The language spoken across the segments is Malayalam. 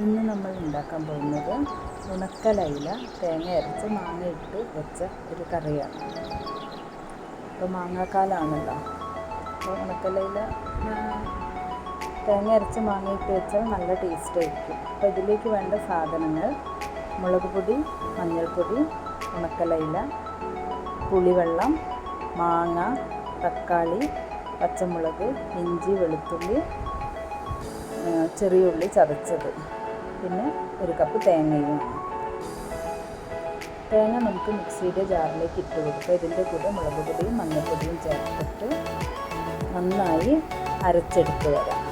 ഇന്ന് നമ്മൾ ഉണ്ടാക്കാൻ പോകുന്നത് ഉണക്കലയില തേങ്ങ അരച്ച് മാങ്ങ ഇട്ട് വെച്ച ഒരു കറിയാണ്. ഇപ്പോൾ മാങ്ങാക്കാലാണല്ലോ. അപ്പോൾ ഉണക്കലയില തേങ്ങ അരച്ച് മാങ്ങ ഇട്ട് വെച്ചാൽ നല്ല ടേസ്റ്റ് ആയിരിക്കും. അപ്പോൾ ഇതിലേക്ക് വേണ്ട സാധനങ്ങൾ മുളക് പൊടി മഞ്ഞൾപ്പൊടി ഉണക്കലയില പുളിവെള്ളം മാങ്ങ തക്കാളി പച്ചമുളക് ഇഞ്ചി വെളുത്തുള്ളി ചെറിയ ഉള്ളി ചതച്ചത്. പിന്നെ ഒരു കപ്പ് തേങ്ങയും തേങ്ങ നമുക്ക് മിക്സിയുടെ ജാറിലേക്ക് ഇട്ട് കൊടുക്കുക ഇതിന്റെ കൂടെ മുളക് പൊടിയും മഞ്ഞൾപ്പൊടിയും ചേർത്തിട്ട് നന്നായി അരച്ചെടുത്ത് വരാം.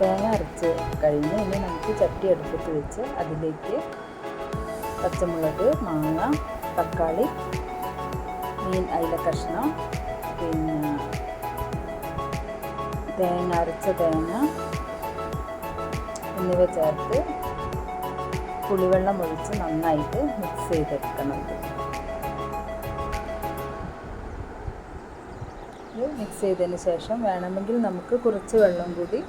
തേങ്ങ അരച്ച് കഴിഞ്ഞ് ഇനി നമുക്ക് ചട്ടി അടുപ്പത്ത് വെച്ച് അതിലേക്ക് പച്ചമുളക് മാങ്ങ തക്കാളി അയില കഷ്ണം. പിന്നെ തേങ്ങ അരച്ച തേങ്ങ എന്നിവ ചേർത്ത് പുളിവെള്ളം ഒഴിച്ച് നന്നായിട്ട് മിക്സ് ചെയ്തെടുക്കണം. ഇത് മിക്സ് ചെയ്തതിന് ശേഷം വേണമെങ്കിൽ നമുക്ക് കുറച്ച് വെള്ളം കൂടി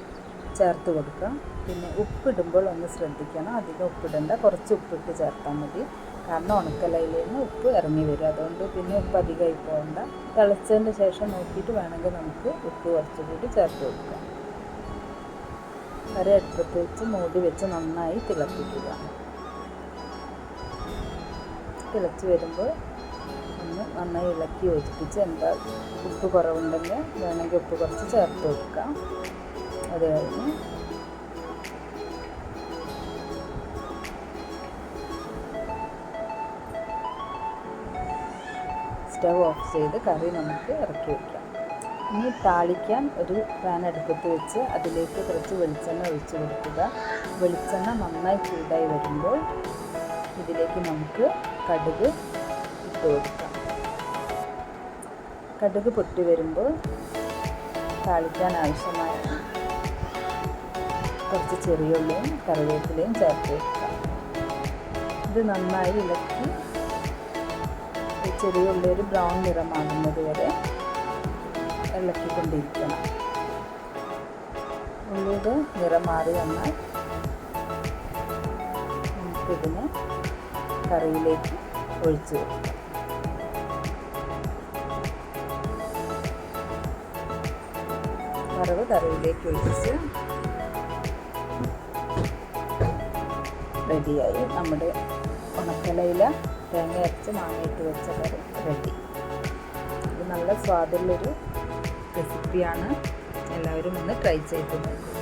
ചേർത്ത് കൊടുക്കാം. പിന്നെ ഉപ്പിടുമ്പോൾ ഒന്ന് ശ്രദ്ധിക്കണം. അധികം ഉപ്പിടണ്ട കുറച്ച് ഉപ്പിട്ട് ചേർത്താൽ മതി. കാരണം ഉണക്കലയിൽ നിന്ന് ഉപ്പ് ഇറങ്ങി വരും. അതുകൊണ്ട് പിന്നെ ഉപ്പ് അധികമായി പോകണ്ട തിളച്ചതിന് ശേഷം നോക്കിയിട്ട് വേണമെങ്കിൽ നമുക്ക് ഉപ്പ് കുറച്ചുകൂടി ചേർത്ത് കൊടുക്കാം. കറി അടുപ്പത്ത് വെച്ച് മൂടി വെച്ച് നന്നായി തിളപ്പിക്കുക. തിളച്ച് വരുമ്പോൾ ഒന്ന് നന്നായി ഇളക്കി യോജിപ്പിച്ച് എന്താ ഉപ്പ് കുറവുണ്ടെങ്കിൽ വേണമെങ്കിൽ ഉപ്പ് കുറച്ച് ചേർത്ത് കൊടുക്കാം. അത് കഴിഞ്ഞ് സ്റ്റവ് ഓഫ് ചെയ്ത് കറി നമുക്ക് ഇറക്കി വയ്ക്കാം ഇനി താളിക്കാൻ ഒരു പാൻ അടുപ്പത്ത് വെച്ച് അതിലേക്ക് കുറച്ച് വെളിച്ചെണ്ണ ഒഴിച്ചു കൊടുക്കുക. വെളിച്ചെണ്ണ നന്നായി ചൂടായി വരുമ്പോൾ ഇതിലേക്ക് നമുക്ക് കടുക് ഇട്ട് കൊടുക്കാം. കടുക് പൊട്ടി വരുമ്പോൾ താളിക്കാൻ ആവശ്യമായ കുറച്ച് ചെറിയുള്ളിയും കറിവേപ്പിലയും ചേർത്ത് വെക്കുക ഇത് നന്നായി ഇളക്കി ചെറിയ ഉള്ളി ഒരു ബ്രൗൺ നിറമാകുന്നത് വരെ ഇളക്കിക്കൊണ്ടിരിക്കണം. ഉള്ളിയുടെ നിറം മാറി വന്നാൽ നമുക്കിതിനെ കറിയിലേക്ക് ഒഴിച്ചു കൊടുക്കാം. വറവ് കറിയിലേക്ക് ഒഴിച്ച് റെഡിയായി നമ്മുടെ ഉണക്കലയില തേങ്ങ അരച്ച് മാങ്ങയിട്ട് വെച്ച കറി റെഡി. ഇത് നല്ല സ്വാദുള്ളൊരു റെസിപ്പിയാണ് എല്ലാവരും ഒന്ന് ട്രൈ ചെയ്ത് നോക്കുക